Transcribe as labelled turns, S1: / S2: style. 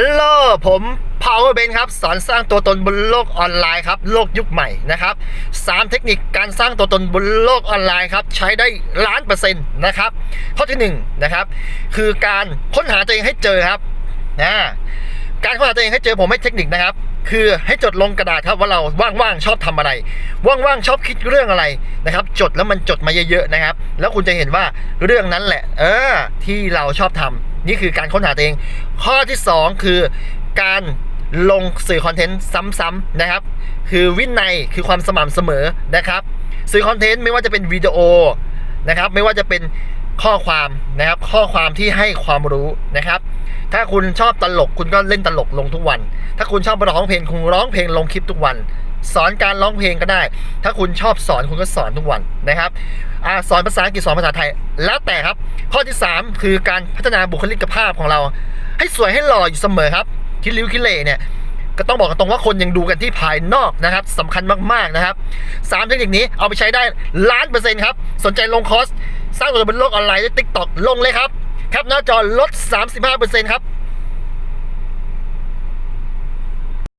S1: ฮัลโหลผม Power Ben ครับ สอนสร้างตัวตนบนโลกออนไลน์ครับ โลกยุคใหม่นะครับสามเทคนิคการสร้างตัวตนบนโลกออนไลน์ครับ ใช้ได้ล้านเปอร์เซ็นต์นะครับ ข้อที่หนึ่งนะครับ คือการค้นหาตัวเองให้เจอครับนะการค้นหาตัวเองให้เจอผมให้เทคนิคนะครับ คือให้จดลงกระดาษครับว่าเราว่างๆชอบทำอะไร ว่างๆชอบคิดเรื่องอะไรนะครับ จดแล้วมันจดมาเยอะๆนะครับ แล้วคุณจะเห็นว่าเรื่องนั้นแหละ เออที่เราชอบทำ นี่คือการค้นหาตัวเอง ข้อที่สองคือการลงสื่อคอนเทนต์ซ้ำๆนะครับ คือวินัยคือความสม่ำเสมอนะครับ สื่อคอนเทนต์ไม่ว่าจะเป็นวิดีโอนะครับ ไม่ว่าจะเป็นข้อความนะครับ ข้อความที่ให้ความรู้นะครับ ถ้าคุณชอบตลกคุณก็เล่นตลกลงทุกวัน ถ้าคุณชอบร้องเพลงคุณร้องเพลงลงคลิปทุกวัน สอนการร้องเพลงก็ได้ ถ้าคุณชอบสอนคุณก็สอนทุกวันนะครับอสอนภาษาอังกฤษสอนภาษาไทย แล้วแต่ครับ ข้อที่ 3 คือการพัฒนาบุคลิกภาพของเรา ให้สวยให้หล่ออยู่เสมอครับ คิดริ้วคิดเล่เนี่ย ก็ต้องบอกกันตรงว่าคนยังดูกันที่ภายนอกนะครับสำคัญมากๆนะครับสามเทคนิคนี้เอาไปใช้ได้ล้านเปอร์เซ็นต์ครับ สนใจลงคอร์สสร้างตัวบนโลกออนไลน์ด้วยติ๊กต็อกลงเลยครับ ครับหน้าจอลด 35%ครับ